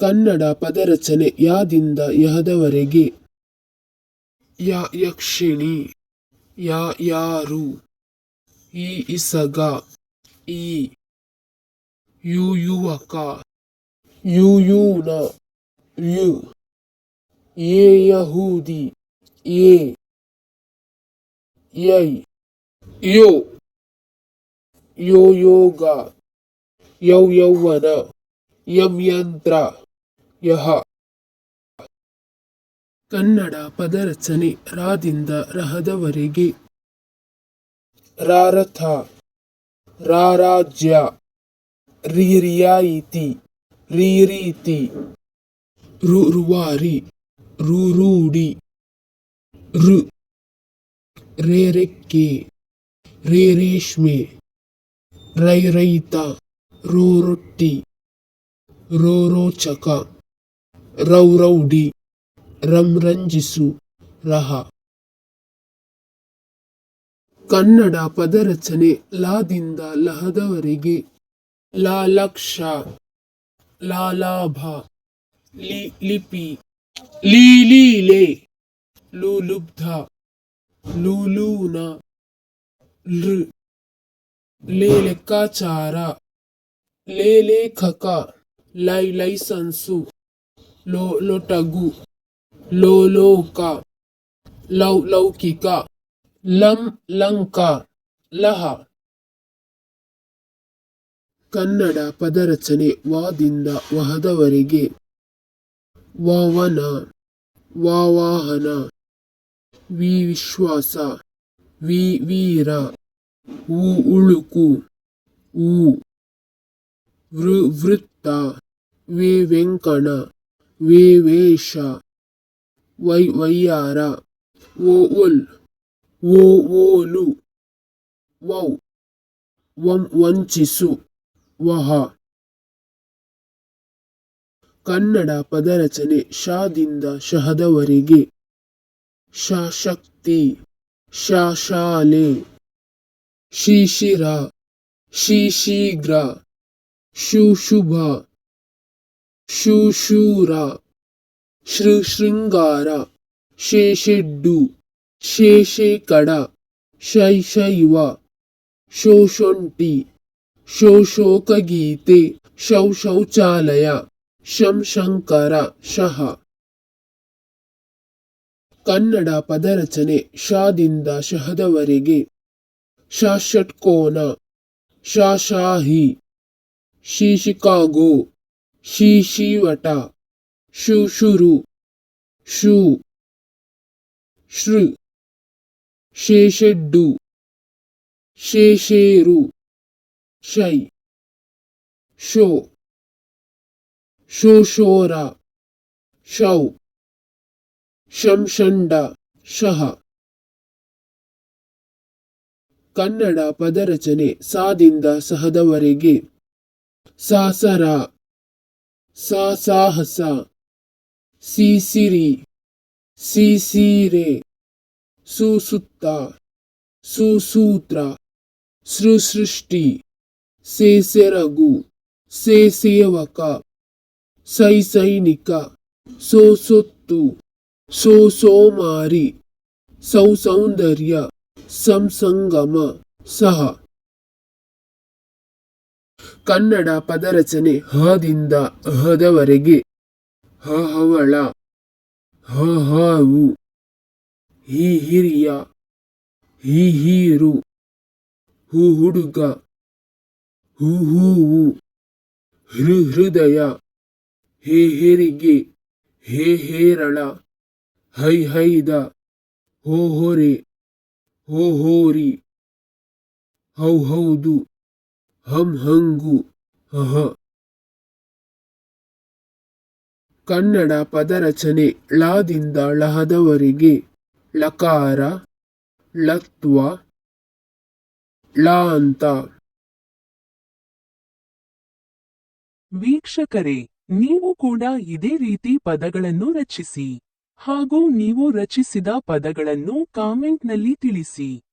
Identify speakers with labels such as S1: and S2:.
S1: ಕನ್ನಡ ಪದರಚನೆ ಯಾದಿಂದ ಯಹದವರೆಗೆ? ಯ ಯಕ್ಷಿಣಿ, ಯಾ ಯಾರು, ಈ ಇಸಗ, ಈ ಯು ಯುವಕ ಯು ಯೂನ ಯು ಏ ಯಹೂದಿ ಏ ಯೈ, ಯೋ ಯೋ ಯೋಗ ಯೌ ಯೌವನ ಯಂ ಯಂತ್ರ ಯಹ ಕನ್ನಡ ಪದರಚನೆ ರಾದಿಂದ ರಹದವರೆಗೆ. ರಾರಥ. ರಾರಾಜ್ಯ. ರೀರಿಯಾಯಿತಿ. ರೀರೀತಿ. ರುರುವಾರಿ. ರುರೂಡಿ. ರು. ರೇರೆಕ್ಕೆ. ರೇರೇಷ್ಮೆ. ರೈರೈತ. ರೋರೊಟ್ಟಿ. ರೇ ರೆಕ್ಕೆ ರೇ ರೇಷ್ಮೆ ರೈ ರೈತ ರೋ ರೊಟ್ಟಿ ರೋ ರೋಚಕ ರೌ ರೌಡಿ ರಂ ರಂಜಿಸು ರಹ ಕನ್ನಡ ಪದರಚನೆ ಲಾದಿಂದ ಲಹದವರೆಗೆ ಲಾ ಲಕ್ಷ ಲಾ ಲಾಭ ಲಿ ಲಿಪಿ ಲೀ ಲೀಲೆ ಲು ಲುಬ್ಧ ಲೂಲೂನ ಲೃ ಲೇ ಲೆಕ್ಕಾಚಾರ ಲೇ ಲೇಖಕ ಲೈ ಲೈಸನ್ಸು ಲೋ ಲೊಟಗು ಲೋ ಲೋಕ ಲೌ ಲೌಕಿಕ ಲಂ ಲಂಕ ಲಹ ಕನ್ನಡ ಪದರಚನೆ ವಾದಿಂದ ವಹದವರೆಗೆ. ವಾವನ, ವಾವಾಹನ, ವಿ ವಿಶ್ವಾಸ, ವಿ ವೀರ ಉ ಉಳುಕು ಉ ವೃ ವೃತ್ತ, ವಿ ವೆಂಕಣ. ವೇ ವೈವಯಾರ ವೈ ವೈಯಾರ ಓ ಓಲು ವೌ. ವಂ, ವಂಚಿಸು. ವಹ. ಕನ್ನಡ ಪದರಚನೆ ಶಾದಿಂದ ಶಹದವರೆಗೆ. ಶಶಕ್ತಿ. ಶಕ್ತಿ ಶ ಶಾಲೆ ಶಿಶಿರ. ಶಿ ಶೀಘ್ರ ಶು ಶೃಶೃಂಗಾರ, ಶೇಷೆಡ್ಡು, ಶೇಷೇಕಡ, ಶೈಶೈವ, ಶೋಷೊಂಟಿ, ಶೋಶೋಕಗೀತೆ, ಶೌಶೌಚಾಲಯ ಶಂ ಶಂಕರ ಶಹ. ಕನ್ನಡ ಪದರಚನೆ ಶಾದಿಂದ ಶಹದವರೆಗೆ. ಶಾಷಟ್ಕೋನ ಶಾಶಾಹಿ ಶ ಶಾಹಿ ಶಿ ಶುಶುರು ಶೂ, ಶು ಶೃ ಶೇಷಡ್ಡು, ಶೇಷೇರು, ಶೈ, ಶೋ ಶೋಶೋರ ಶೌ ಶಂಷಂಡ ಶಹ. ಕನ್ನಡ ಪದರಚನೆ ಸಾದಿಂದ ಸಹದವರೆಗೆ ಸಾಸರ. ಸಾ ಸಾಹಸ, ಸಿಸಿರಿ, ಸಿಸೀರೆ, ಸುಸುತ್ತ, ಸುಸೂತ್ರ, ಸೃಸೃಷ್ಟಿ, ಸೇಸೆರಗು ಸೇ ಸೈಸೈನಿಕ ಸೈ ಸೋಸೋಮಾರಿ ಸೋ ಸೊತ್ತು ಸೋ ಸೋಮಾರಿ ಸೌ ಸೌಂದರ್ಯ ಸಂಸಂಗಮ, ಸಹ. ಕನ್ನಡ ಪದರಚನೆ ಹದಿಂದ ಹದವರೆಗೆ ಹವಳ ಹಾವು ಹಿ ಹಿರಿಯ, ಹೀ ಹೀರು, ಹು ಹುಡುಗ, ಹೂ ಹೂವು ಹೃ ಹೃದಯ, ಹೇ ಹೇರಿಗೆ, ಹೇ ಹೇರಳ, ಹೈ ಹೈದ, ಹೋ ಹೊರೆ, ಹೋ ಹೋರಿ, ಹೌ ಹೌದು ಹಂ ಹಂಗು, ಹಹ. ಕನ್ನಡ ಪದರಚನೆ ಳದಿಂದ ಳಹದವರೆಗೆ ಲಕಾರ, ಲತ್ವ, ಳಾಂತ.
S2: ವೀಕ್ಷಕರೇ, ನೀವು ಕೂಡ ಇದೇ ರೀತಿ ಪದಗಳನ್ನು ರಚಿಸಿ ಹಾಗೂ ನೀವು ರಚಿಸಿದ ಪದಗಳನ್ನು ಕಾಮೆಂಟ್ನಲ್ಲಿ ತಿಳಿಸಿ.